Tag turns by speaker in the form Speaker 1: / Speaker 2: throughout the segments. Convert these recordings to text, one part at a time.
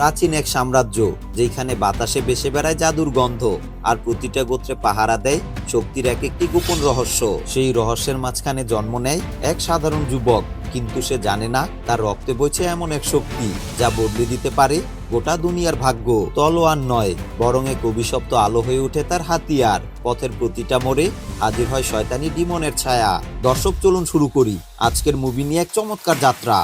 Speaker 1: প্রাচীন এক সাম্রাজ্য যেখানে বাতাসে বেসে বেড়ায় জাদুর গন্ধ আর প্রতিটা গোত্রে পাহারা দেয় শক্তির এক একটি গোপন রহস্য। সেই রহস্যের মাঝখানে জন্ম নেয় এক সাধারণ যুবক, কিন্তু সে জানে না তার রক্তে বইছে এমন এক শক্তি, যা বদলে দিতে পারে গোটা দুনিয়ার ভাগ্য। তলোয়ার নয়, বরং এক অভিশপ্ত আলো হয়ে ওঠে তার হাতিয়ার। পথের প্রতিটা মোড়ে হাজির হয় শয়তানি ডিমনের ছায়া। দর্শক, চলুন শুরু করি আজকের মুভি নিয়ে এক চমৎকার যাত্রা।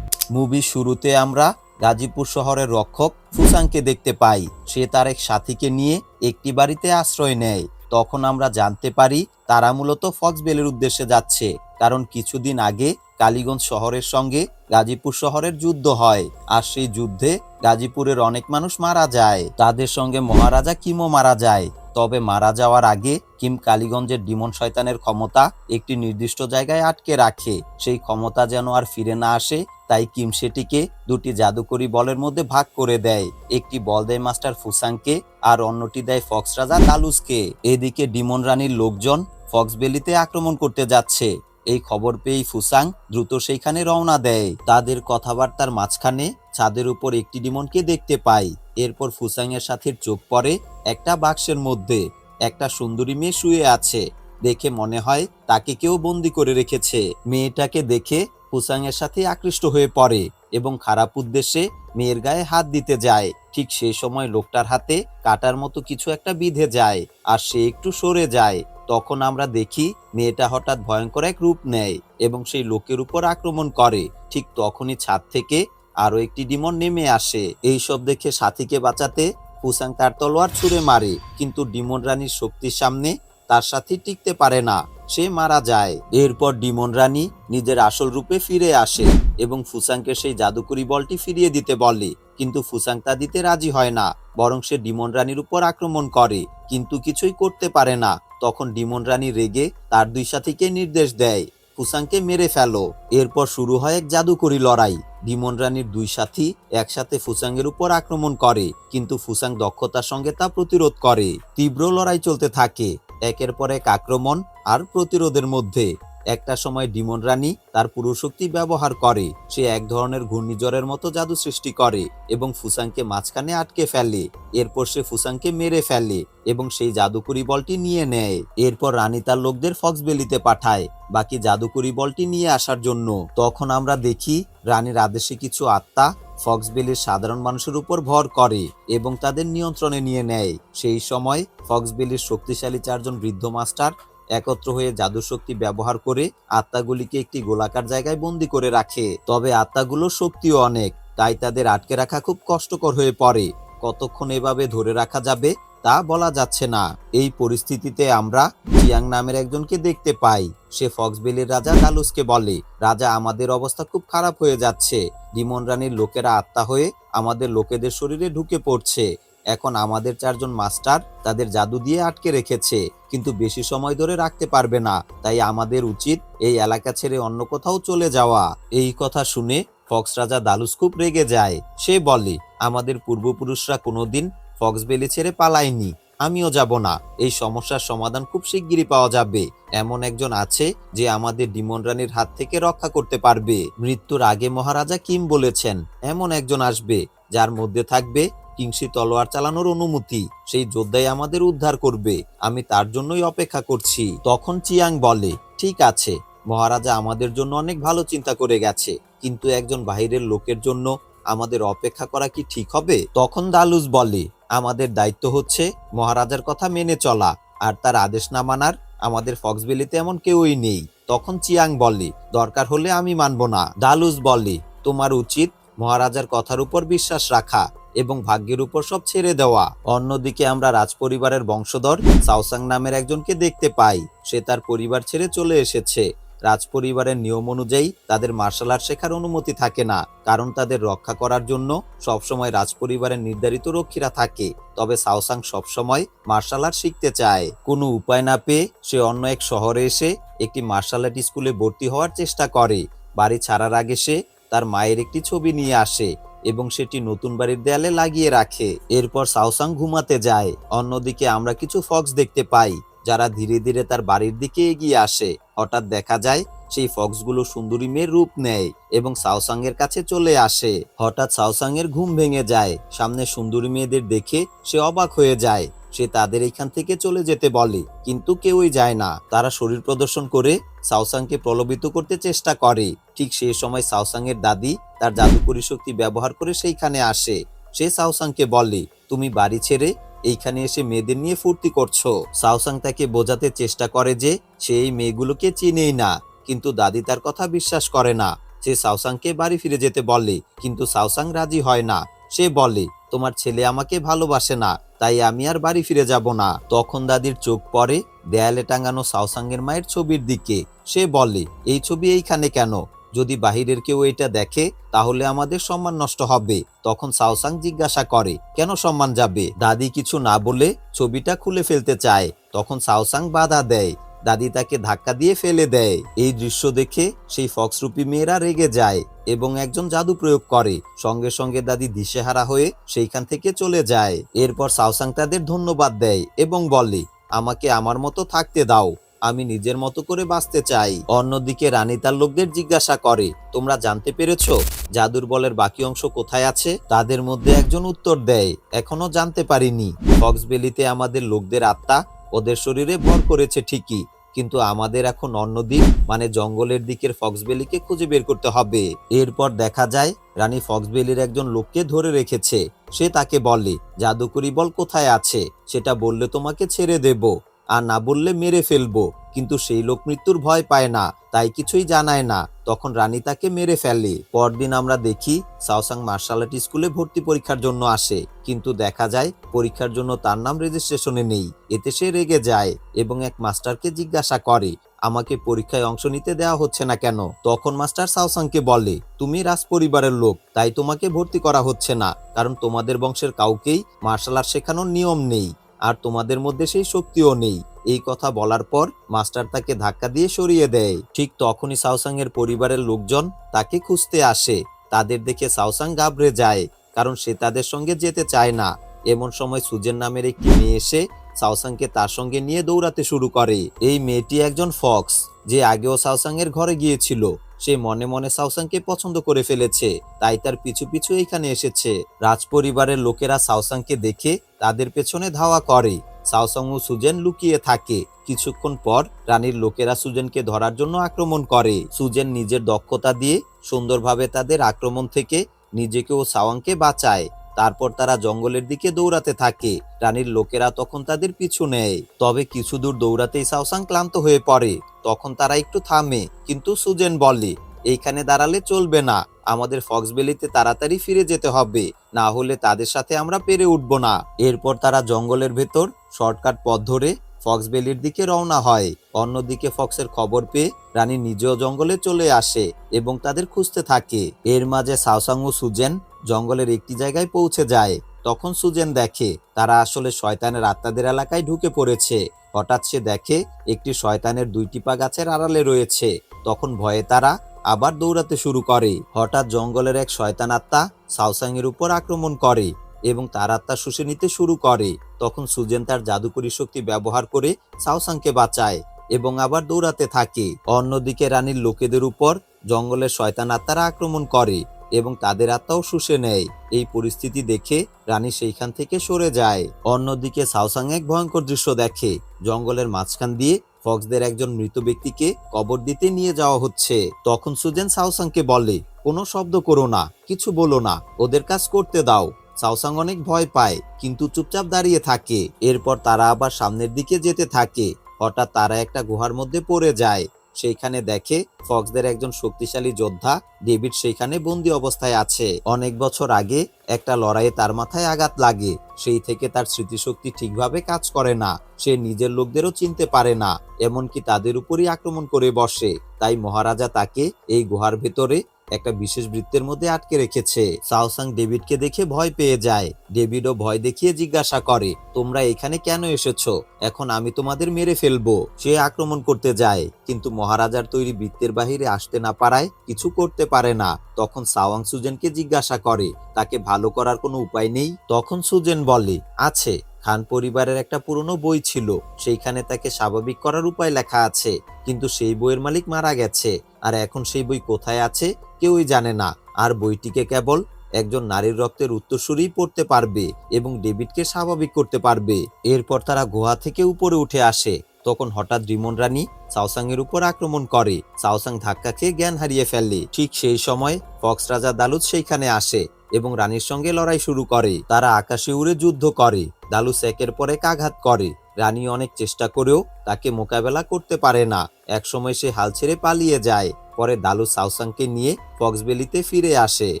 Speaker 1: মুভির শুরুতে আমরা গাজীপুর শহরের রক্ষক ফুসাংকে দেখতে পাই। সে তার এক সাথীকে নিয়ে একটি বাড়িতে আশ্রয় নেয়। তখন আমরা জানতে পারি, তারা মূলত ফক্সবেলের উদ্দেশ্যে যাচ্ছে। কারণ কিছুদিন আগে কালীগঞ্জ শহরের সঙ্গে গাজীপুর শহরের যুদ্ধ হয়। আর সেই যুদ্ধে গাজীপুরের অনেক মানুষ মারা যায়। তাদের সঙ্গে মহারাজা কিমও মারা যায়। তবে মারা যাওয়ার আগে কিম কালীগঞ্জের ডিমন শয়তানের ক্ষমতা একটি নির্দিষ্ট জায়গায় আটকে রাখে। সেই ক্ষমতা যেন আর ফিরে না আসে, তাই কিম সেটিকে দুটি জাদুকরি বলের মধ্যে ভাগ করে দেয়। একটি বল দেয় মাস্টার ফুসাংকে, আর অন্যটি দেয় ফক্স রাজা দালুসকে এদিকে ডিমন রানীর লোকজন ফক্সবেলিতে আক্রমণ করতে যাচ্ছে। এই খবর পেয়েই ফুসাং দ্রুত সেইখানে রওনা দেয়। তাদের কথাবার্তার মাঝখানে ছাদের উপর একটি ডিমনকে দেখতে পাই এরপর ফুসাং এর সাথে চোখ পড়ে একটা বাক্সের মধ্যে, একটা সুন্দরী মেয়ে শুয়ে আছে। দেখে মনে হয় তাকে কেউ বন্দি করে রেখেছে। মেয়েটাকে দেখে ফুসাং এর সাথে আকৃষ্ট হয়ে পড়ে এবং খারাপ উদ্দেশ্যে মেয়ের গায়ে হাত দিতে যায়। ঠিক সেই সময় লোকটার হাতে কাটার মতো কিছু একটা বিঁধে যায় আর সে একটু সরে যায়। তখন আমরা দেখি মেয়েটা হঠাৎ ভয়ঙ্কর এক রূপ নেয় এবং সেই লোকের উপর আক্রমণ করে। ঠিক তখনই ছাদ থেকে আরও একটি ডিমন নেমে আসে। এই সব দেখে সাথীকে বাঁচাতে ফুসাং তার তলোয়ার ছুঁড়ে মারে, কিন্তু ডিমন রানীর শক্তির সামনে তার সাথী টিকতে পারে না, সে মারা যায়। এরপর ডিমন রানী নিজের আসল রূপে ফিরে আসে এবং ফুসাংকে সেই জাদুকরি বলটি ফিরিয়ে দিতে বলে, কিন্তু ফুসাং তা দিতে রাজি হয় না, বরং সে ডিমন রানীর উপর আক্রমণ করে, কিন্তু কিছুই করতে পারে না। তখন ডিমন রানী রেগে তার দুই সাথীকে নির্দেশ দেয়। ফুসাংকে মেরে ফেলো। এরপর শুরু হয় এক জাদুকরি লড়াই। ডিমন রানীর দুই সাথী একসাথে ফুসাংয়ের উপর আক্রমণ করে, কিন্তু ফুসাং দক্ষতার সঙ্গে তা প্রতিরোধ করে। তীব্র লড়াই চলতে থাকে, একের পর এক আক্রমণ আর প্রতিরোধের মধ্যে। একটা সময় ডিমন রানী তার পুরুষশক্তি ব্যবহার করে। সে এক ধরনের ঘূর্ণিঝড়ের মতো জাদু সৃষ্টি করে এবং ফুসাংকে মাঝখানে আটকে ফেলে। এরপর সে ফুসাংকে মেরে ফেলে এবং সেই জাদুকরি বলটি নিয়ে নেয়। এরপর রানী তার লোকদের ফক্সবেলিতে পাঠায় বাকি জাদুকরি বলটি নিয়ে আসার জন্য। তখন আমরা দেখি রানীর আদেশে কিছু আত্মা ফক্সবেলির সাধারণ মানুষের উপর ভর করে এবং তাদের নিয়ন্ত্রণে নিয়ে নেয়। সেই সময় ফক্সবেলির শক্তিশালী চারজন বৃদ্ধ মাস্টার একত্র হয়ে জাদু শক্তি ব্যবহার করে আত্মাগুলিকে একটি গোলাকার জায়গায় বন্দি করে রাখে। তবে আত্মাগুলোর শক্তিও অনেক, তাই তাদের আটকে রাখা খুব কষ্টকর হয়ে পড়ে। কতক্ষণ এভাবে ধরে রাখা যাবে, তা বলা যাচ্ছে না। এই পরিস্থিতিতে আমরা চিয়াং নামের একজনকে দেখতে পাই। সে ফক্সবেলির রাজা দালুসকে বলে, রাজা, আমাদের অবস্থা খুব খারাপ হয়ে যাচ্ছে। ডিমন রানীর লোকেরা আত্মা হয়ে আমাদের লোকেদের শরীরে ঢুকে পড়ছে। এখন আমাদের চারজন মাস্টার তাদের জাদু দিয়ে আটকে রেখেছে, কিন্তু বেশি সময় ধরে রাখতে পারবে না। তাই আমাদের উচিত এই এলাকা ছেড়ে অন্য কোথাও চলে যাওয়া। এই কথা শুনে ফক্স রাজা দালুস খুব রেগে যায়। সে বলে, আমাদের পূর্বপুরুষরা কোনোদিন ফক্স বেলি ছেড়ে পালায়নি। আমিও যাব না। এই সমস্যার সমাধান খুব শিগগিরই পাওয়া যাবে। এমন একজন আছে যে আমাদের ডিমন রানীর হাত থেকে রক্ষা করতে পারবে। মৃত্যুর আগে মহারাজা কিম বলেছেন, এমন একজন আসবে যার মধ্যে থাকবে কিংসি তলোয়ার চালানোর অনুমতি। সেই যোদ্ধাই আমাদের উদ্ধার করবে। আমি তার জন্যই অপেক্ষা করছি। তখন চিয়াং বলে, ঠিক আছে। মহারাজা আমাদের জন্য অনেক ভালো চিন্তা করে গেছে। কিন্তু একজন বাইরের লোকের জন্য আমাদের অপেক্ষা করা কি ঠিক হবে? তখন দালুস বলে, আমাদের দায়িত্ব হচ্ছে মহারাজার কথা মেনে চলা। আর তার আদেশ না মানার আমাদের ফক্সবেলিতে এমন কেউই নেই। তখন চিয়াং বলে, দরকার হলে আমি মানব না। দালুস বলে, তোমার উচিত মহারাজার কথার উপর বিশ্বাস রাখা। এবং ভাগ্যের উপর সব ছেড়ে দেওয়া। অন্যদিকে আমরা রাজপরিবারের বংশধর সাউসাং নামের একজনকে দেখতে পাই। সে তার পরিবার ছেড়ে চলে এসেছে। রাজপরিবারের নিয়ম অনুযায়ী তাদের মার্শাল আর্ট শেখার অনুমতি থাকে না, কারণ তাদের রক্ষা করার জন্য সবসময় রাজপরিবারের নির্ধারিত রক্ষীরা থাকে। তবে সাওসাং সবসময় মার্শাল আর্ট শিখতে চায়। কোনো উপায় না পেয়ে সে অন্য এক শহরে এসে একটি মার্শাল আর্ট স্কুলে ভর্তি হওয়ার চেষ্টা করে। বাড়ি ছাড়ার আগে সে তার মায়ের একটি ছবি নিয়ে আসে। এবং সেটি নতুন বাড়ির দেয়ালে লাগিয়ে রাখে। এরপর সাউসাং ঘুমাতে যায়। অন্যদিকে আমরা কিছু ফক্স দেখতে পাই, যারা ধীরে ধীরে তার বাড়ির দিকে এগিয়ে আসে। হঠাৎ দেখা যায়, সেই ফক্সগুলো সুন্দরী মেয়ের রূপ নেয় এবং সাউসাং এর কাছে চলে আসে। হঠাৎ সাউসাং এর ঘুম ভেঙে যায়। সামনে সুন্দরী মেয়েদের দেখে সে অবাক হয়ে যায়। সে তাদের এখান থেকে চলে যেতে বলে, কিন্তু কেউই যায় না। তারা শরীর প্রদর্শন করে সাওসাংকে প্রলোভিত করতে চেষ্টা করে। ঠিক সেই সময় সাওসাং এর দাদি তার জাদুকরী শক্তি ব্যবহার করে সেইখানে আসে। সে সাওসাংকে বলে, তুমি বাড়ি ছেড়ে এইখানে এসে মেয়েদের নিয়ে ফুর্তি করছ। সাওসাং তাকে বোঝাতে চেষ্টা করে যে সে এই মেয়েগুলোকে চিনেই না, কিন্তু দাদি তার কথা বিশ্বাস করে না। সে সাওসাংকে বাড়ি ফিরে যেতে বলে, কিন্তু সাওসাং রাজি হয় না। সে বলে, তোমার ছেলে আমাকে ভালোবাসে না, তাই আমি আর বাড়ি ফিরে যাব না। তখন দাদির চোখ পড়ে দেয়ালে টাঙানো সাওসাংয়ের মায়ের ছবির দিকে। সে বলে, এই ছবি এইখানে কেন? যদি বাহিরের কেউ এটা দেখে, তাহলে আমাদের সম্মান নষ্ট হবে। তখন সাওসাং জিজ্ঞাসা করে, কেন সম্মান যাবে? দাদি কিছু না বলে ছবিটা খুলে ফেলতে চায়। তখন সাওসাং বাধা দেয়। দাদি তাকে ধাক্কা দিয়ে ফেলে দেয়। এই দৃশ্য দেখে সেই ফক্সরূপী মেয়েরা রেগে যায় এবং একজন জাদু প্রয়োগ করে। সঙ্গে সঙ্গে দাদি দিশেহারা হয়ে সেইখান থেকে চলে যায়। এরপর সাওসাং তাদের ধন্যবাদ দেয় এবং বলে, আমাকে আমার মতো থাকতে দাও। আমি নিজের মতো করে বাঁচতে চাই। অন্যদিকে রানী তার লোকদের জিজ্ঞাসা করে, তোমরা জানতে পেরেছ জাদুর বলের বাকি অংশ কোথায় আছে? তাদের মধ্যে একজন উত্তর দেয়, এখনও জানতে পারিনি। ফক্সবেলিতে আমাদের লোকদের আত্মা ওদের শরীরে ভর করেছে ঠিকই, কিন্তু আমাদের এখন অন্য দিক মানে জঙ্গলের দিকের ফক্সবেলিকে খুঁজে বের করতে হবে। এরপর দেখা যায়, রানী ফক্সবেলির একজন লোককে ধরে রেখেছে। সে তাকে বলে, জাদুকরি বল কোথায় আছে? সেটা বললে তোমাকে ছেড়ে দেব। আর না বললে মেরে ফেলব। কিন্তু সেই লোক মৃত্যুর ভয় পায় না, তাই কিছুই জানায় না। তখন রানী তাকে মেরে ফেলে। পরদিন আমরা দেখি সাওসাং মার্শাল আর্ট স্কুলে ভর্তি পরীক্ষার জন্য আসে। কিন্তু দেখা যায় পরীক্ষার জন্য তার নাম রেজিস্ট্রেশনে নেই। এতে সে রেগে যায় এবং এক মাস্টারকে জিজ্ঞাসা করে, আমাকে পরীক্ষায় অংশ নিতে দেওয়া হচ্ছে না কেন? তখন মাস্টার সাওসাংকে বলে, তুমি রাজ পরিবারের লোক, তাই তোমাকে ভর্তি করা হচ্ছে না। কারণ তোমাদের বংশের কাউকেই মার্শাল আর্ট শেখানোর নিয়ম নেই। আর তোমাদের মধ্যে সেই শক্তিও নেই। এই কথা বলার পর মাস্টার তাকে ধাক্কা দিয়ে সরিয়ে দেয়। ঠিক তখনই সাওসাং এর পরিবারের লোকজন তাকে খুঁজতে আসে। তাদের দেখে সাওসাং ঘাবড়ে যায়, কারণ সে তাদের সঙ্গে যেতে চায় না। এমন সময় সুজেন নামের একটি মেয়ে এসে সাওসাংকে তার সঙ্গে নিয়ে দৌড়াতে শুরু করে। এই মেয়েটি একজন ফক্স, যে আগেও সাওসাং এর ঘরে গিয়েছিল। সে মনে মনে সাওসাংকে পছন্দ করে ফেলেছে, তাই তার পিছু পিছু এখানে এসেছে। রাজপরিবারের লোকেরা সাওসাংকে দেখে তাদের পেছনে ধাওয়া করে। সাওসাং ও সুজেন লুকিয়ে থাকে। কিছুক্ষণ পর রানীর লোকেরা সুজেনকে ধরার জন্য আক্রমণ করে। সুজেন নিজের দক্ষতা দিয়ে সুন্দরভাবে তাদের আক্রমণ থেকে নিজেকে ও সাওয়াংকে বাঁচায়। তারপর তারা জঙ্গলের দিকে দৌড়াতে থাকে। রানীর লোকেরা তখন তাদের পিছু নেয়। তবে কিছু দূর দৌড়াতেই সাওসাং ক্লান্ত হয়ে পড়ে। তখন তারা একটু থামে, কিন্তু সুজেন বলে, এইখানে দাঁড়ালে চলবে না। আমাদের ফক্সবেলিতে তাড়াতাড়ি ফিরে যেতে হবে। না হলে তাদের সাথে আমরা পেরে উঠব না। এরপর তারা জঙ্গলের ভেতর শর্টকাট পথ ধরে ফক্সবেলির দিকে রওনা হয়। অন্যদিকে ফক্সের খবর পেয়ে রানী নিজেও জঙ্গলে চলে আসে এবং তাদের খুঁজতে থাকে। এর মাঝে সাওসাং ও সুজেন জঙ্গলের একটি জায়গায় পৌঁছে যায়। তখন সুজেন দেখে, তারা আসলে শয়তানের আত্মাদের এলাকায় ঢুকে পড়েছে। হঠাৎ সে দেখে, একটি শয়তানের দুইটি পা গাছের আড়ালে রয়েছে। তখন ভয়ে তারা আবার দৌড়াতে শুরু করে। হঠাৎ জঙ্গলের এক শয়তান আত্মা সাওসাং এর উপর আক্রমণ করে এবং তার আত্মা শুষে নিতে শুরু করে। তখন সুজেন তার জাদুকরী শক্তি ব্যবহার করে সাওসাংকে বাঁচায় এবং আবার দৌড়াতে থাকে। অন্যদিকে রানীর লোকেদের উপর জঙ্গলের শয়তান আত্মারা আক্রমণ করে। এবং তাদের আত্মাও শুষে নেয়। এই পরিস্থিতি দেখে রানী সেইখান থেকে সরে যায়। অন্যদিকে সাওসাং এক ভয়ঙ্কর দৃশ্য দেখে। জঙ্গলের মাঝখান দিয়ে ফক্সদের একজন মৃত ব্যক্তিকে কবর দিতে নিয়ে যাওয়া হচ্ছে। তখন সুজেন সাওসাংকে বলে, কোনো শব্দ করো না, কিছু বলো না, ওদের কাজ করতে দাও। সাওসাং অনেক ভয় পায়, কিন্তু চুপচাপ দাঁড়িয়ে থাকে। এরপর তারা আবার সামনের দিকে যেতে থাকে। হঠাৎ তারা একটা গুহার মধ্যে পড়ে যায়। সেইখানে দেখে ফক্সদের একজন শক্তিশালী যোদ্ধা ডেভিড সেইখানে বন্দি অবস্থায় আছে। অনেক বছর আগে একটা লড়াইয়ে তার মাথায় আঘাত লাগে। সেই থেকে তার স্মৃতিশক্তি ঠিকভাবে কাজ করে না। সে নিজের লোকদেরও চিনতে পারে না, এমনকি তাদের উপরই আক্রমণ করে বসে। তাই মহারাজা তাকে এই গুহার ভেতরে একটা বিশেষ বৃত্তের মধ্যে আটকে রেখেছে। সাওসাং ডেভিডকে দেখে ভয় পেয়ে যায়। ডেভিডও ভয় দেখিয়ে জিজ্ঞাসা করে, তোমরা এখানে কেন এসেছ? এখন আমি তোমাদের মেরে ফেলব। সে আক্রমণ করতে যায়, কিন্তু মহারাজার তৈরি বৃত্তের বাহিরে আসতে না পারায় কিছু করতে পারে না। তখন সাওয়াং সুজেনকে জিজ্ঞাসা করে, তাকে ভালো করার কোনো উপায় নেই? তখন সুজেন বলে, আছে। খান পরিবারের একটা পুরনো বই ছিল। সেইখানে তাকে স্বাভাবিক করার উপায় লেখা আছে। কিন্তু সেই বইয়ের মালিক মারা গেছে। আর এখন সেই বই কোথায় আছে কেউই জানে না। আর বইটিকে কেবল একজন নারীর রক্তের উত্তরসূরি পড়তে পারবে এবং ডেভিডকে স্বাভাবিক করতে পারবে। এরপর তারা গুহা থেকে উপরে উঠে আসে। তখন হঠাৎ রিমন রানী সাউসাং এর উপর আক্রমণ করে। সাউসাং ধাক্কা খেয়ে জ্ঞান হারিয়ে ফেলে। ঠিক সেই সময় ফক্স রাজা দালুদ সেইখানে আসে এবং রানীর সঙ্গে লড়াই শুরু করে। তারা আকাশে উড়ে যুদ্ধ করে। দালুস একের পর এক আঘাত করে। রানী অনেক চেষ্টা করেও তাকে মোকাবেলা করতে পারে না। একসময় সে হাল ছেড়ে পালিয়ে যায়। পরে দালু সাউসাংকে নিয়ে ফক্সবেলিতে ফিরে আসে।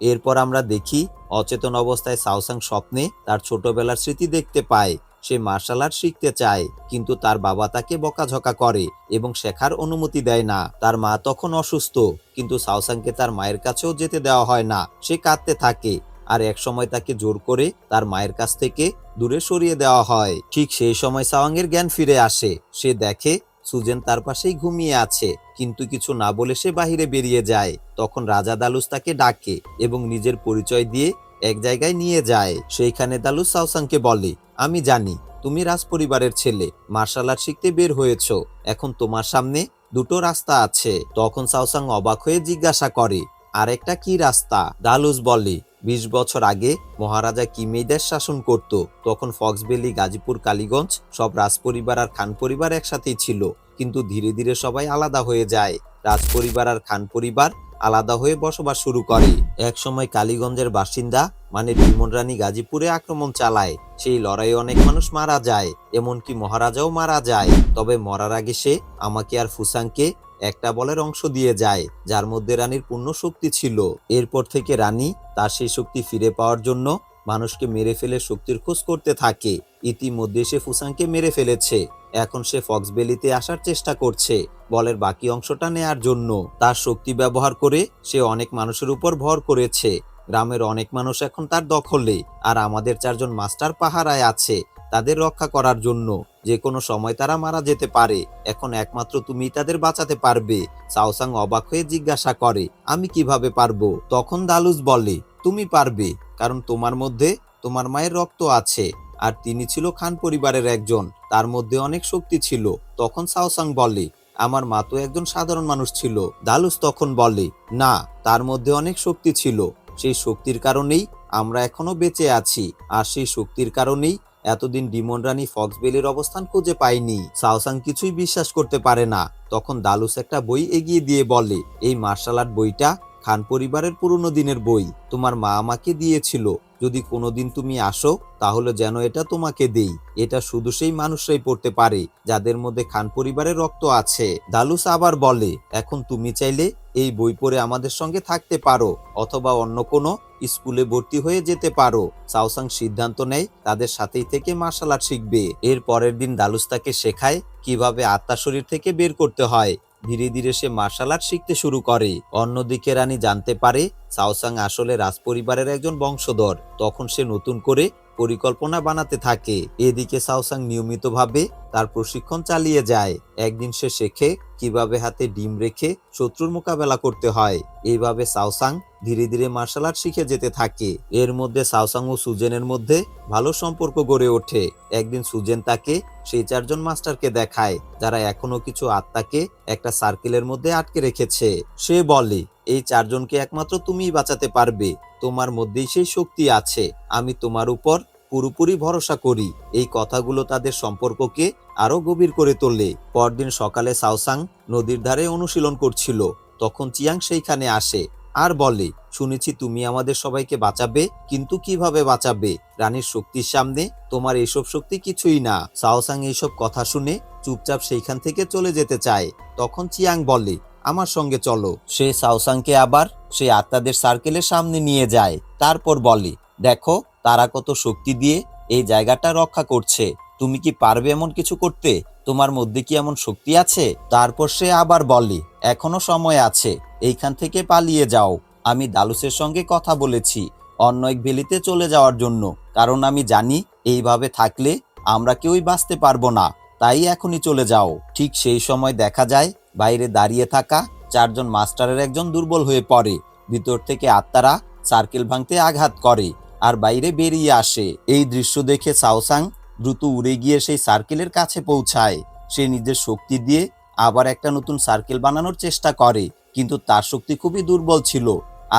Speaker 1: এরপর আমরা দেখি অচেতন অবস্থায় সাউসাং স্বপ্নে তার ছোটবেলার স্মৃতি দেখতে পায়। সে মার্শাল আর্ট শিখতে চায়, কিন্তু তার বাবা তাকে বকাঝকা করে এবং শেখার অনুমতি দেয় না। তার মা তখন অসুস্থ, কিন্তু সাউসাংকে তার মায়ের কাছেও যেতে দেওয়া হয় না। সে কাঁদতে থাকে আর এক সময় তাকে জোর করে তার মায়ের কাছ থেকে দূরে সরিয়ে দেওয়া হয়। ঠিক সেই সময় সাওয়াংয়ের জ্ঞান ফিরে আসে। সে দেখে সুজেন তার পাশেই ঘুমিয়ে আছে, কিন্তু কিছু না বলে সে বাহিরে বেরিয়ে যায়। তখন রাজা দালুস তাকে ডাকে এবং নিজের পরিচয় দিয়ে এক জায়গায় নিয়ে যায়। সেইখানে দালুস সাউসাংকে বলে, আমি জানি, তুমি রাজপরিবারের ছেলে, মার্শাল আর্ট শিখতে বের হয়েছ। এখন তোমার সামনে দুটো রাস্তা আছে। তখন সাউসাং অবাক হয়ে জিজ্ঞাসা করে, আরেকটা কি রাস্তা? দালুস বলে, বিশ বছর আগে মহারাজা কিমেই দেশ শাসন করত। তখন ফক্সবেলি, গাজীপুর, কালীগঞ্জ সব রাজপরিবার আর খান পরিবার একসাথেই ছিল। কিন্তু ধীরে ধীরে সবাই আলাদা হয়ে যায়। রাজপরিবার আর খান পরিবার আলাদা হয়ে বসবাস শুরু করে। এক সময় কালীগঞ্জের বাসিন্দা মানে বিমন রানী গাজীপুরে আক্রমণ চালায়। সেই লড়াইয়ে অনেক মানুষ মারা যায়, এমনকি মহারাজাও মারা যায়। তবে মরার আগে সে আমাকে আর ফুসাংকে একটা বলের অংশ দিয়ে যায়, যার মধ্যে রানীর পূর্ণ শক্তি ছিল। এরপর থেকে রানী তার সেই শক্তি ফিরে পাওয়ার জন্য মানুষকে মেরে ফেলে শক্তির খোঁজ করতে থাকে। ইতিমধ্যে সে ফুসাংকে মেরে ফেলেছে। এখন সে ফক্সবেলিতে আসার চেষ্টা করছে, বলের বাকি অংশটা নেয়ার জন্য। তার শক্তি ব্যবহার করে সে অনেক মানুষের উপর ভর করেছে। গ্রামের অনেক মানুষ এখন তার দখলে, আর আমাদের চারজন মাস্টার পাহারায় আছে, তাদের রক্ষা করার জন্য। যে কোনো সময় তারা মারা যেতে পারে। এখন একমাত্র তুমি তাদের বাঁচাতে পারবে। সাওসাং অবাক হয়ে জিজ্ঞাসা করে, আমি কীভাবে পারব? তখন দালুস বলে, তুমি পারবে, কারণ তোমার মধ্যে তোমার মায়ের রক্ত আছে। আর তিনি ছিল খান পরিবারের একজন। তার মধ্যে অনেক শক্তি ছিল। তখন সাওসাং বলে, আমার মা তো একজন সাধারণ মানুষ ছিল। দালুস তখন বলে, না, তার মধ্যে অনেক শক্তি ছিল। সেই শক্তির কারণেই আমরা এখনও বেঁচে আছি। আর সেই শক্তির কারণেই এতদিন ডিমন রানী ফক্সবেলের অবস্থান খুঁজে পায়নি সাওসাং কিছুই বিশ্বাস করতে পারে না। তখন দালুস একটা বই এগিয়ে দিয়ে বলে, এই মার্শাল আর্ট বইটা খান পরিবারের পুরনো দিনের বই। তোমার মা আমাকে দিয়েছিল। যদি কোনোদিন তুমি আসো, তাহলে যেন এটা তোমাকে দেই। এটা শুধু সেই মানুষরাই পড়তে পারে, যাদের মধ্যে খান পরিবারের রক্ত আছে। দালুস আবার বলে, এখন তুমি চাইলে এই বই পড়ে আমাদের সঙ্গে থাকতে পারো, অথবা অন্য কোনো স্কুলে ভর্তি হয়ে যেতে পারো। সাউসাং সিদ্ধান্ত নেয়, তাদের সাথেই থেকে মার্শাল আর্ট শিখবে। এর পরের দিন দালুস তাকে শেখায় কীভাবে আত্মা শরীর থেকে বের করতে হয়। ধীরে ধীরে সে মার্শাল আর্ট শিখতে শুরু করে। অন্যদিকে রানী জানতে পারে, সাওসাং আসলে রাজপরিবারের একজন বংশধর। তখন সে নতুন করে পরিকল্পনা বানাতে থাকে। এদিকে সাওসাং নিয়মিতভাবে তার প্রশিক্ষণ চালিয়ে যায়। একদিন সে শেখে কীভাবে হাতে ডিম রেখে শত্রুর মোকাবেলা করতে হয়? এইভাবে সাওসাং ধীরে ধীরে মার্শাল আর্ট শিখে যেতে থাকে। এর মধ্যে সাওসাং ও সুজেনের মধ্যে ভালো সম্পর্ক গড়ে ওঠে। একদিন সুজেন তাকে সেই চারজন মাস্টারকে দেখায়, যারা এখনও কিছু আত্মাকে একটা সার্কেলের মধ্যে আটকে রেখেছে। সে বলে, এই চারজনকে একমাত্র তুমিই বাঁচাতে পারবে। তোমার মধ্যেই সেই শক্তি আছে। আমি তোমার উপর পুরোপুরি ভরসা করি। এই কথাগুলো তাদের সম্পর্ককে আরও গভীর করে তোলে। পরদিন সকালে সাওসাং নদীর ধারে অনুশীলন করছিল। তখন চিয়াং সেইখানে আসে, আর বলে, শুনেছি তুমি আমাদের সবাইকে বাঁচাবে, কিন্তু কীভাবে বাঁচাবে? রানীর শক্তির সামনে তোমার এইসব শক্তি কিছুই না। সাওসাং এইসব কথা শুনে চুপচাপ সেইখান থেকে চলে যেতে চায়। তখন চিয়াং বলে, আমার সঙ্গে চলো। সে সাওসাংকে আবার সে আত্মাদের সার্কেলের সামনে নিয়ে যায়। তারপর বলে, দেখো তারা কত শক্তি দিয়ে এই জায়গাটা রক্ষা করছে। তুমি কি পারবে এমন কিছু করতে? তোমার মধ্যে কি এমন শক্তি আছে? তারপর সে আবার বলে, এখনও সময় আছে, এইখান থেকে পালিয়ে যাও। আমি দালুসের সঙ্গে কথা বলেছি, অন্য এক ভেলিতে চলে যাওয়ার জন্য। কারণ আমি জানি, এইভাবে থাকলে আমরা কেউই বাঁচতে পারব না। তাই এখনই চলে যাও। ঠিক সেই সময় দেখা যায়, বাইরে দাঁড়িয়ে থাকা চারজন মাস্টারের একজন দুর্বল হয়ে পড়ে। ভিতর থেকে আত্মারা সার্কেল ভাঙতে আঘাত করে। আর বাইরে বেরিয়ে আসে। এই দৃশ্য দেখে সাওসাং দ্রুত উড়ে গিয়ে সেই সার্কেলের কাছে পৌঁছায়। সে নিজের শক্তি দিয়ে আবার একটা নতুন সার্কেল বানানোর চেষ্টা করে, কিন্তু তার শক্তি খুবই দুর্বল ছিল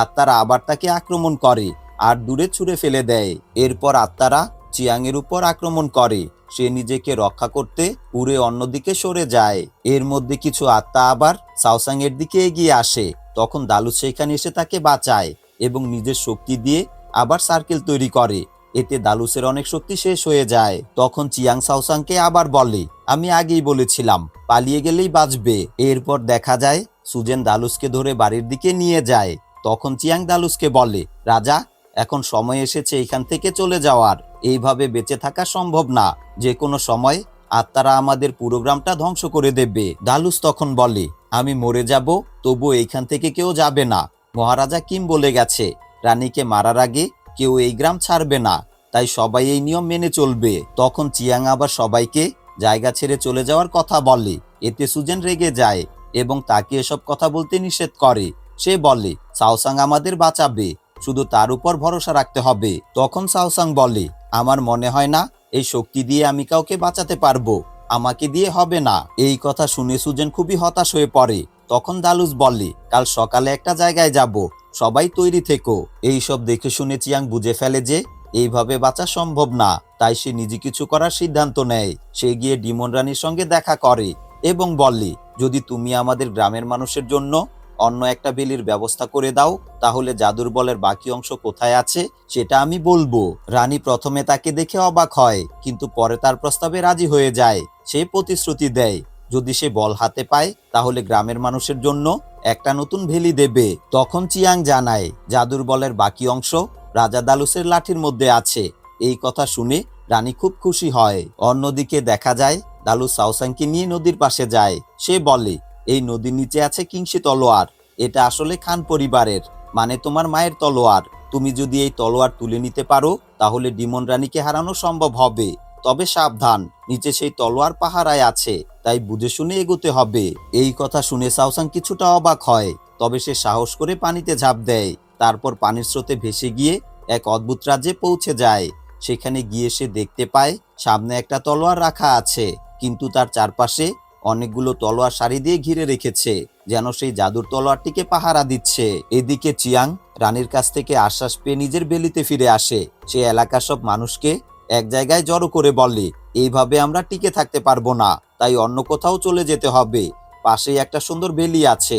Speaker 1: আত্মারা আবার তাকে আক্রমণ করে আর দূরে ছুঁড়ে ফেলে দেয়। এরপর আত্মারা চিয়াংয়ের উপর আক্রমণ করে। সে নিজেকে রক্ষা করতে উড়ে অন্যদিকে সরে যায়। এর মধ্যে কিছু আত্মা আবার সাওসাং এর দিকে এগিয়ে আসে। তখন দালু সেখানে এসে তাকে বাঁচায় এবং নিজের শক্তি দিয়ে আবার সার্কেল তৈরি করে। এতে দালুসের অনেক শক্তি শেষ হয়ে যায়। তখন চিয়াং সাওসাংকে আবার বলে, আমি আগেই বলেছিলাম, পালিয়ে গেলেই বাঁচবে। এরপর দেখা যায়, সুজেন দালুসকে ধরে বাড়ির দিকে নিয়ে যায়। তখন চিয়াং দালুসকে বলে, রাজা, এখন সময় এসেছে এখান থেকে চলে যাওয়ার। এইভাবে বেঁচে থাকা সম্ভব না। যে কোনো সময় আত্মারা আমাদের পুরো গ্রামটা ধ্বংস করে দেবে। দালুস তখন বলে, আমি মরে যাব তবু এইখান থেকে কেউ যাবে না। মহারাজা কিম বলে গেছে রানীকে মারার আগে কেউ এই গ্রাম ছাড়বে না, তাই সবাই এই নিয়ম মেনে চলবে। তখন চিয়াং আবার সবাইকে জায়গা ছেড়ে চলে যাওয়ার কথা বলে। এতে সুজেন রেগে যায় এবং তাকে এসব কথা বলতে নিষেধ করে। সে বলে, সাওসাং আমাদের বাঁচাবে, শুধু তার উপর ভরসা রাখতে হবে। তখন সাওসাং বলে, আমার মনে হয় না, এই শক্তি দিয়ে আমি কাউকে বাঁচাতে পারব, আমাকে দিয়ে হবে না। এই কথা শুনে সুজেন খুবই হতাশ হয়ে পড়ে। তখন দালুস বলে, কাল সকালে একটা জায়গায় যাব সবাই তৈরি থেকো। এইসব দেখে শুনে চিয়াং বুঝে ফেলে যে, এইভাবে বাঁচা সম্ভব না। তাই সে নিজে কিছু করার সিদ্ধান্ত নেয়। সে গিয়ে ডিমন রানীর সঙ্গে দেখা করে এবং বলে, যদি তুমি আমাদের গ্রামের মানুষের জন্য অন্য একটা বেলির ব্যবস্থা করে দাও, তাহলে জাদুর বলের বাকি অংশ কোথায় আছে, সেটা আমি বলব। রানী প্রথমে তাকে দেখে অবাক হয়, কিন্তু পরে তার প্রস্তাবে রাজি হয়ে যায়। সে প্রতিশ্রুতি দেয়, যদি সে বল হাতে পায়, তাহলে গ্রামের মানুষের জন্য একটা নতুন ভেলি দেবে, তখন চিয়াং জানায়, জাদুর বলের বাকি অংশ রাজা দালুসের লাঠির মধ্যে আছে। এই কথা শুনে রানী খুব খুশি হয়। অন্যদিকে দেখা যায়, দালু সাউসাংকে নিয়ে নদীর পাশে যায়। সে বলে, এই নদীর নিচে আছে কিংসি তলোয়ার। এটা আসলে খান পরিবারের মানে তোমার মায়ের তলোয়ার। তুমি যদি এই তলোয়ার তুলে নিতে পারো, তাহলে ডিমন রানীকে হারানো সম্ভব হবে। তবে সাবধান, নিচে সেই তলোয়ার পাহারায় আছে, তাই বুঝে শুনে এগোতে হবে। এই কথা শুনে সাউসাং কিছুটা অবাক হয়, তবে সে সাহস করে পানিতে ঝাঁপ দেয়। তারপর পানির স্রোতে ভেসে গিয়ে এক অদ্ভুত রাজ্যে পৌঁছে যায়। সেখানে গিয়ে সে দেখতে পায়, সামনে একটা তলোয়ার রাখা আছে, কিন্তু তার চারপাশে অনেকগুলো তলোয়ার সারি দিয়ে ঘিরে রেখেছে, যেন সেই জাদুর তলোয়ারটিকে পাহারা দিচ্ছে। এদিকে চিয়াং, রানীর কাছ থেকে আশ্বাস পেয়ে নিজের বেলিতে ফিরে আসে। সে এলাকার সব মানুষকে এক জায়গায় জড়ো করে বলে, এইভাবে আমরা টিকে থাকতে পারব না, তাই অন্য কোথাও চলে যেতে হবে। পাশেই একটা সুন্দর বেলি আছে,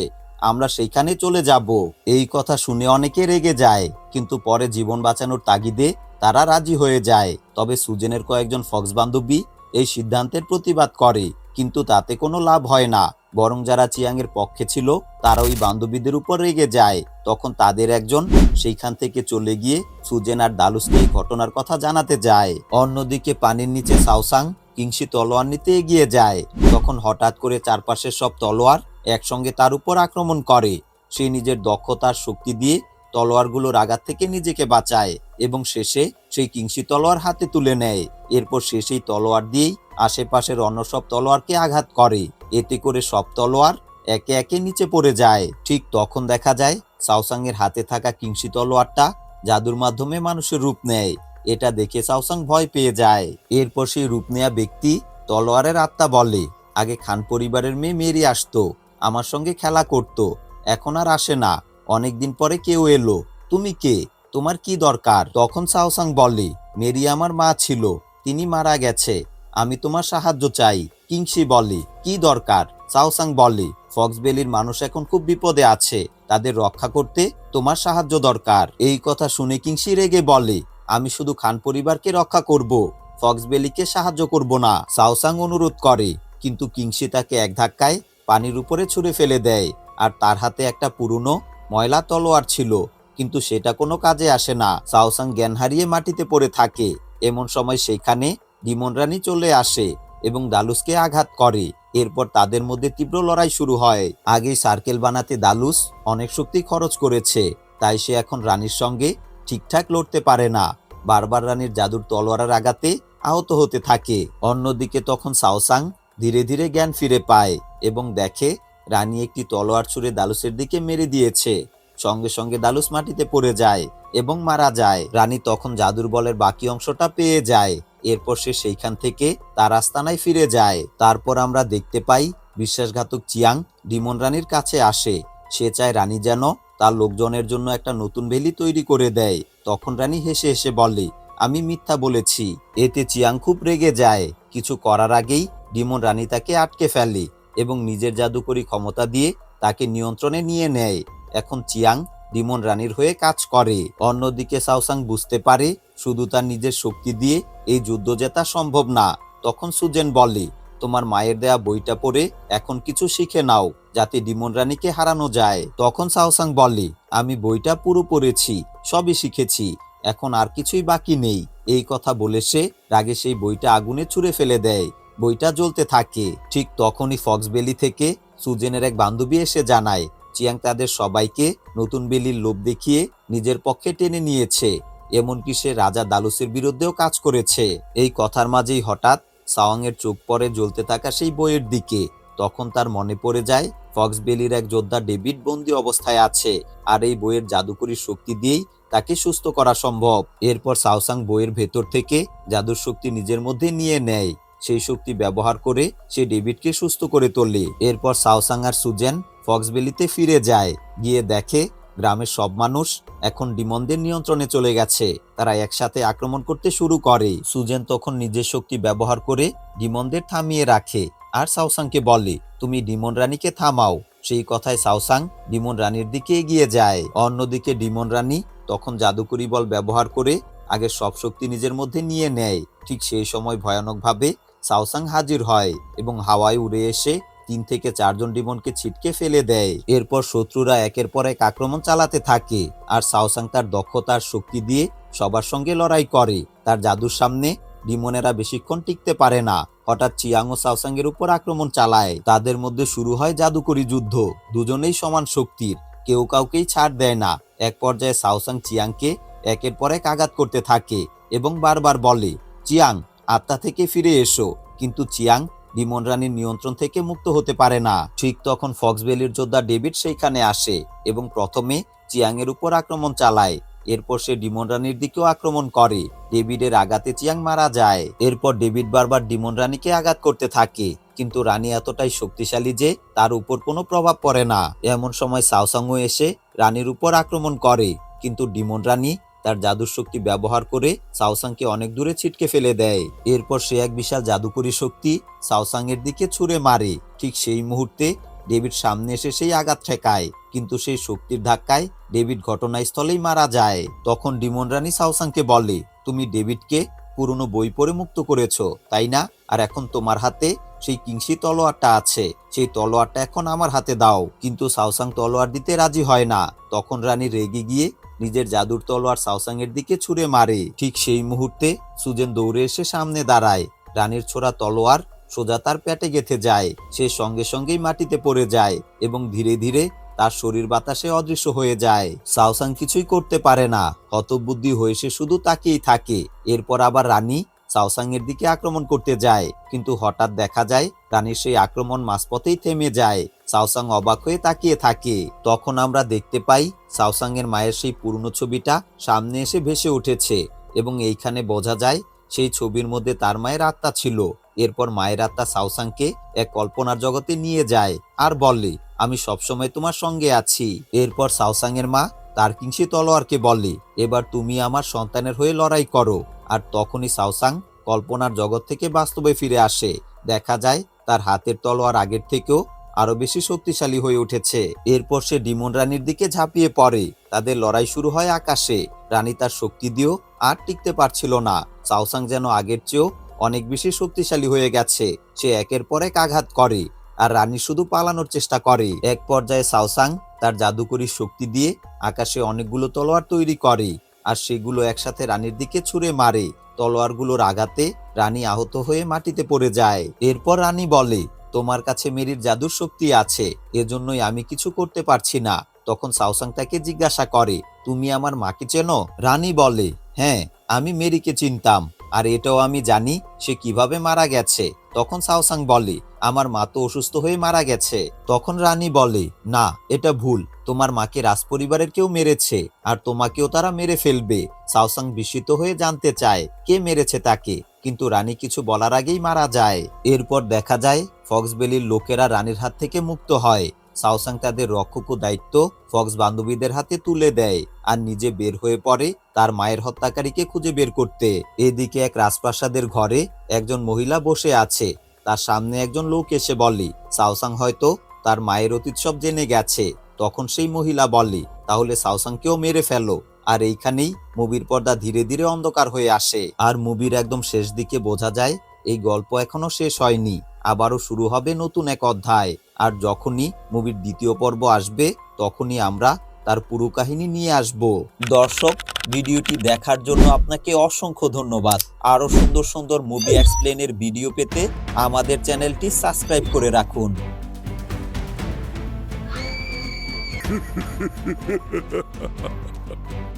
Speaker 1: আমরা সেইখানে চলে যাব। এই কথা শুনে অনেকে রেগে যায়, কিন্তু পরে জীবন বাঁচানোর তাগিদে তারা রাজি হয়ে যায়। তবে সুজেনের কয়েকজন ফক্স বান্ধবী এই সিদ্ধান্তের প্রতিবাদ করে, কিন্তু তাতে কোনো লাভ হয় না। বরং যারা চিয়াংয়ের পক্ষে ছিল, তারা ওই বান্ধবীদের উপর রেগে যায়। তখন তাদের একজন সেইখান থেকে চলে গিয়ে সুজেন আর দালুসকে এই ঘটনার কথা জানাতে যায়। অন্যদিকে পানির নিচে সাউসাং কিংসি তলোয়ার নিতে এগিয়ে যায়। তখন হঠাৎ করে চারপাশের সব তলোয়ার একসঙ্গে তার উপর আক্রমণ করে। সে নিজের দক্ষতার শক্তি দিয়ে তলোয়ারগুলোর আঘাত থেকে নিজেকে বাঁচায় এবং শেষে সেই কিংসি তলোয়ার হাতে তুলে নেয়। এরপর সে সেই তলোয়ার দিয়েই আশেপাশের অন্য সব তলোয়ারকে আঘাত করে। এতে করে সব তলোয়ার একে একে নিচে পড়ে যায়। ঠিক তখন দেখা যায় সাউসাংয়ের হাতে থাকা কিংসি তলোয়ারটা জাদুর মাধ্যমে মানুষের রূপ নেয়। এটা দেখে সাউসাং ভয় পেয়ে যায়। এরপর সেই রূপ নেয়া ব্যক্তি তলোয়ারের আত্মা বলে, আগে খান পরিবারের মেয়ে মেরি আসতো, আমার সঙ্গে খেলা করত, এখন আর আসে না। অনেকদিন পরে কেউ এলো। তুমি কে? তোমার কি দরকার? তখন সাওসাং বলে, মেরি আমার মা ছিল, তিনি মারা গেছে, আমি তোমার সাহায্য চাই। কিংসি বলে, কি দরকার? সাওসাং বলে, ফক্সবেলির মানুষ এখন খুব বিপদে আছে, তাদের রক্ষা করতে তোমার সাহায্য দরকার। এই কথা শুনে কিংসি রেগে বলে, আমি শুধু খান পরিবারকে রক্ষা করব, ফক্সবেলিকে সাহায্য করব না। সাওসাং অনুরোধ করে, কিন্তু কিংসি তাকে এক ধাক্কায় পানির উপরে ছুঁড়ে ফেলে দেয়, আর তার হাতে একটা পুরনো ময়লা তলোয়ার ছিল, কিন্তু সেটা কোনো কাজে আসে না। সাওসাং জ্ঞান হারিয়ে মাটিতে পড়ে থাকে। এমন সময় সেখানে ডিমন রানী চলে আসে এবং দালুসকে আঘাত করে। এরপর তাদের মধ্যে তীব্র লড়াই শুরু হয়। আগেই সার্কেল বানাতে দালুস অনেক শক্তি খরচ করেছে, তাই সে এখন রানীর সঙ্গে ঠিকঠাক লড়তে পারে না। বারবার রানীর জাদুর তলোয়ারের আঘাতে আহত হতে থাকে। অন্যদিকে তখন সাওসাং ধীরে ধীরে জ্ঞান ফিরে পায় এবং দেখে রানী একটি তলোয়ার ছুঁড়ে দালুসের দিকে মেরে দিয়েছে। সঙ্গে সঙ্গে দালুস মাটিতে পড়ে যায় এবং মারা যায়। রানী তখন জাদুর বলের বাকি অংশটা পেয়ে যায়। এরপর সে সেইখান থেকে তার আস্তানায় ফিরে যায়। তারপর আমরা দেখতে পাই বিশ্বাসঘাতক চিয়াং ডিমন রানীর কাছে আসে। সে চায় রানী যেন তার লোকজনের জন্য একটা নতুন ভেলি তৈরি করে দেয়। তখন রানী হেসে হেসে বলে, আমি মিথ্যা বলেছি। এতে চিয়াং খুব রেগে যায়। কিছু করার আগেই ডিমন রানী তাকে আটকে ফেলে। এবং নিজের জাদুকরী ক্ষমতা দিয়ে তাকে নিয়ন্ত্রণে নিয়ে নেয়। এখন চিয়াং ডিমন রানীর হয়ে কাজ করে। অন্যদিকে সাউসাং বুঝতে পারে শুধু তার নিজের শক্তি দিয়ে এই যুদ্ধ জেতা সম্ভব না। তখন সুজেন বলে, তোমার মায়ের দেয়া বইটা পড়ে এখন কিছু শিখে নাও, যাতে ডিমন রানীকে হারানো যায়। তখন সাউসাং বলে, আমি বইটা পুরো পড়েছি, সবই শিখেছি, এখন আর কিছুই বাকি নেই। এই কথা বলে সে রাগে সেই বইটা আগুনে ছুঁড়ে ফেলে দেয়। বইটা জ্বলতে থাকে। ঠিক তখনই ফক্সবেলি থেকে সুজেনের এক বান্ধবী এসে জানায়, চিয়াং তাদের সবাইকে নতুন বেলির লোভ দেখিয়ে নিজের পক্ষে টেনে নিয়েছে। এমনকি সে রাজা দালুসের বিরুদ্ধেও কাজ করেছে। এই কথার মাঝেই হঠাৎ সাওয়াংয়ের চোখ পরে জ্বলতে থাকা সেই বইয়ের দিকে। তখন তার মনে পড়ে যায় ফক্সবেলির এক যোদ্ধা ডেভিড বন্দি অবস্থায় আছে, আর এই বইয়ের জাদুকরী শক্তি দিয়েই তাকে সুস্থ করা সম্ভব। এরপর সাওসাং বইয়ের ভেতর থেকে জাদুর শক্তি নিজের মধ্যে নিয়ে নেয়। সেই শক্তি ব্যবহার করে সে ডেভিডকে সুস্থ করে তোলে। এরপর সাওসাং আর সুজেন ফক্সবেলিতে ফিরে যায়। গিয়ে দেখে, গ্রামের সব মানুষ এখন ডিমনদের নিয়ন্ত্রণে চলে গেছে। তারা একসাথে আক্রমণ করতে শুরু করে। সুজেন তখন নিজের শক্তি ব্যবহার করে ডিমনদের থামিয়ে রাখে আর সাউসাংকে বলে, তুমি ডিমন রানীকে থামাও। সেই কথায় সাউসাং ডিমন রানীর দিকে এগিয়ে যায়। অন্যদিকে ডিমন রানী তখন জাদুকরি বল ব্যবহার করে আগে সব শক্তি নিজের মধ্যে নিয়ে নেয়। ঠিক সেই সময় ভয়ানকভাবে সাউসাং হাজির হয় এবং হাওয়ায় উড়ে এসে তিন থেকে চারজন ডিমনকে ছিটকে ফেলে দেয়। এরপর শত্রুরা একের পর এক আক্রমণ চালাতে থাকে আর সাউসাং তার দক্ষতার শক্তি দিয়ে সবার সঙ্গে লড়াই করে। তার জাদুর সামনে ডিমনেরা বেশিক্ষণ টিকতে পারে না। হঠাৎ চিয়াং ও সাউসাংয়ের উপর আক্রমণ চালায়। তাদের মধ্যে শুরু হয় জাদুকরি যুদ্ধ। দুজনেই সমান শক্তির, কেউ কাউকেই ছাড় দেয় না। এক পর্যায়ে সাউসাং চিয়াংকে একের পর এক আঘাত করতে থাকে এবং বারবার বলে, চিয়াং আত্মা থেকে ফিরে এসো। কিন্তু চিয়াং ডিমন রানীর নিয়ন্ত্রণ থেকে মুক্ত হতে পারে না। ঠিক তখন ফক্সভ্যালির যোদ্ধা ডেভিড সেইখানে আসে এবং প্রথমে চিয়াংয়ের উপর আক্রমণ চালায়। এরপর সে ডিমন রানীর দিকেও আক্রমণ করে। ডেভিডের আঘাতে চিয়াং মারা যায়। এরপর ডেভিড বারবার ডিমন রানীকে আঘাত করতে থাকে। কিন্তু রানী এতটাই শক্তিশালী যে তার উপর কোনো প্রভাব পড়ে না। এমন সময় সাউসাংও এসে রানীর উপর আক্রমণ করে। কিন্তু ডিমন রানী তার জাদুর শক্তি ব্যবহার করে সাউসাংকে অনেক দূরে ছিটকে ফেলে দেয়। এরপর সে এক বিশাল জাদুকরী শক্তি সাউসাংয়ের দিকে ছুঁড়ে মারে। ঠিক সেই মুহূর্তে ডেভিড সামনে এসে সেই আঘাত ঠেকায়, কিন্তু সেই শক্তির ধাক্কায় ডেভিড ঘটনাস্থলেই মারা যায়। তখন ডিমন রানী সাউসাংকে বলে, তুমি ডেভিডকে পুরনো বই পড়ে মুক্ত করেছ, তাই না? আর এখন তোমার হাতে সেই কিংসি তলোয়ারটা আছে। সেই তলোয়ারটা এখন আমার হাতে দাও। কিন্তু সাউসাং তলোয়ার দিতে রাজি হয় না। তখন রানী রেগে গিয়ে নিজের জাদুর তলোয়ার সাউসাং এর দিকে ছুঁড়ে মারে। ঠিক সেই মুহূর্তে সুজেন দৌড়ে এসে সামনে দাঁড়ায়। রানীর ছোড়া তলোয়ার সোজা তার পেটে গেথে যায়। সে সঙ্গে সঙ্গেই মাটিতে পড়ে যায় এবং ধীরে ধীরে তার শরীর বাতাসে অদৃশ্য হয়ে যায়। সাউসাং কিছুই করতে পারে না। হতবুদ্ধি হয়ে সে শুধু তাকেই থাকে। এরপর আবার রানী সাউসাং এর দিকে আক্রমণ করতে যায়, কিন্তু হঠাৎ দেখা যায় রানীর সেই আক্রমণ মাঝপথেই থেমে যায়। সাওসাং অবাক হয়ে তাকিয়ে থাকে। তখন আমরা দেখতে পাই সাউসাং এর মায়ের সেই পুরনো ছবিটা সামনে এসে ভেসে উঠেছে এবং এইখানে বোঝা যায় সেই ছবির মধ্যে তার মায়ের আত্মা ছিল। এরপর মায়ের আত্মা সাউসাংকে এক কল্পনার জগতে নিয়ে যায় আর বলে, আমি সবসময় তোমার সঙ্গে আছি। এরপর সাউসাং এর মা তার কিংসি তলোয়ারকে বলে, এবার তুমি আমার সন্তানের হয়ে লড়াই করো। আর তখনই সাউসাং কল্পনার জগৎ থেকে বাস্তবে ফিরে আসে। দেখা যায়, তার হাতের তলোয়ার আগের থেকেও আরও বেশি শক্তিশালী হয়ে উঠেছে। এরপর সে ডিমন রানীর দিকে ঝাঁপিয়ে পড়ে। তাদের লড়াই শুরু হয় আকাশে। রানী তার শক্তি দিয়েও আর টিকতে পারছিল না। সাউসাং যেন আগের চেয়েও অনেক বেশি শক্তিশালী হয়ে গেছে। সে একের পর এক আঘাত করে আর রানী শুধু পালানোর চেষ্টা করে। এক পর্যায়ে সাউসাং তার জাদুকরী শক্তি দিয়ে আকাশে অনেকগুলো তলোয়ার তৈরি করে। আর সেগুলো একসাথে রানীর দিকে ছুঁড়ে মারে। তলোয়ারগুলোর আঘাতে রানী আহত হয়ে মাটিতে পড়ে যায়। এরপর রানী বলে, তোমার কাছে মেরির জাদুর শক্তি আছে, এজন্যই আমি কিছু করতে পারছি না। তখন সাউসাং তাকে জিজ্ঞাসা করে, তুমি আমার মাকে চেনো? রানী বলে হ্যাঁ আমি মেরিকে চিনতাম। আর এটাও আমি জানি, সে কীভাবে মারা গেছে। তখন সাওসাং বলে, আমার মা তো অসুস্থ হয়ে মারা গেছে। তখন রানী বলে, না, এটা ভুল। তোমার মাকে রাজপরিবারের কেউ মেরেছে, আর তোমাকেও তারা মেরে ফেলবে। সাওসাং বিস্মিত হয়ে জানতে চায়, কে মেরেছে তাকে? কিন্তু রানী কিছু বলার আগেই মারা যায়। এরপর দেখা যায়, ফক্সবেলির লোকেরা রানীর হাত থেকে মুক্ত হয়। সাওসাং তাদের রক্ষক দায়িত্ব ফক্স বান্ধবীদের হাতে তুলে দেয় আর নিজে বের হয়ে পড়ে তার মায়ের হত্যাকারীকে খুঁজে বের করতে। এদিকে এক রাজপ্রাসাদের ঘরে একজন মহিলা বসে আছে। তার সামনে একজন লোক এসে বলে, সাওসাং হয়তো তার মায়ের অতীত সব জেনে গেছে। তখন সেই মহিলা বলে, তাহলে সাওসাংকেও মেরে ফেলো। আর এইখানেই মুভির পর্দা ধীরে ধীরে অন্ধকার হয়ে আসে। আর মুভির একদম শেষ দিকে বোঝা যায়, এই গল্প এখনও শেষ হয়নি। আবারও শুরু হবে নতুন এক অধ্যায়। আর যখনই মুভির দ্বিতীয় পর্ব আসবে, তখনই আমরা তার পুরো কাহিনী নিয়ে আসব। দর্শক, ভিডিওটি দেখার জন্য আপনাকে অসংখ্য ধন্যবাদ। আরও সুন্দর সুন্দর মুভি এক্সপ্লেনের ভিডিও পেতে আমাদের চ্যানেলটি সাবস্ক্রাইব করে রাখুন।